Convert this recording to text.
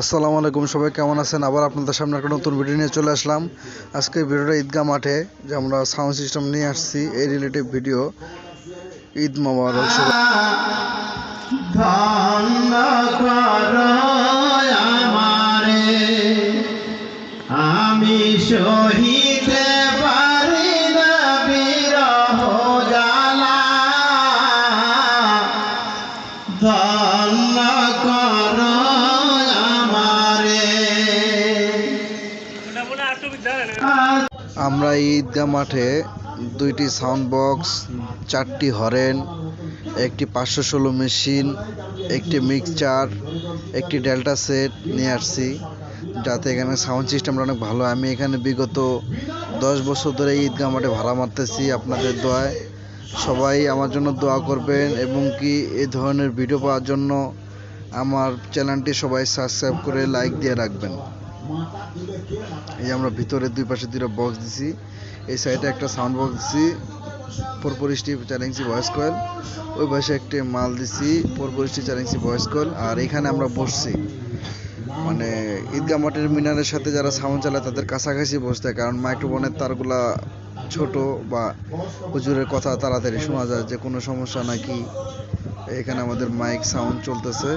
আসসালামু আলাইকুম, সবাই কেমন আছেন? আবার আপনাদের সামনে একটা নতুন ভিডিও নিয়ে চলে আসলাম। আজকে ভিডিওটা ঈদগাহ মাঠে, যে আমরা সাউন্ড সিস্টেম নিয়ে আসছি, এই রিলেটিভ ভিডিও ঈদ কর আমরা ঈদগাহ মাঠে দুইটি সাউন্ড বক্স চারটি হরেন একটি পাঁচশো ষোলো মেশিন একটি মিক্সচার একটি ডেল্টা সেট নিয়ে আসছি, যাতে এখানে সাউন্ড সিস্টেমটা অনেক ভালো আমি এখানে বিগত দশ বছর ধরে ঈদগাহ মাঠে ভাড়া মারতেছি আপনাদের দোয়ায়। সবাই আমার জন্য দোয়া করবেন এবং কি এই ধরনের ভিডিও পাওয়ার জন্য আমার চ্যানেলটি সবাই সাবস্ক্রাইব করে লাইক দিয়ে রাখবেন। এই আমরা ভিতরে দুই পাশে দুটো বক্স দিছি। এই সাইডে একটা সাউন্ড বক্স দিছি। পরপরিশটি চ্যালেঞ্জি ভয়েস কয়েল ওই পাশে একটি মাল দিছি। পরপরিশটি চ্যালেঞ্জি ভয়েস কয়েল আর এখানে আমরা বসছি। মানে ঈদগাহ মাঠের মিনারের সাথে যারা সাউন্ড চালায় তাদের কাছাকাছি বসতে হয়, কারণ মাইক্রোফোনের তারগুলা ছোট বা হুজুরের কথা তাড়াতাড়ি শোনা যায়। যে কোনো সমস্যা নাকি এখানে আমাদের মাইক সাউন্ড চলতেছে।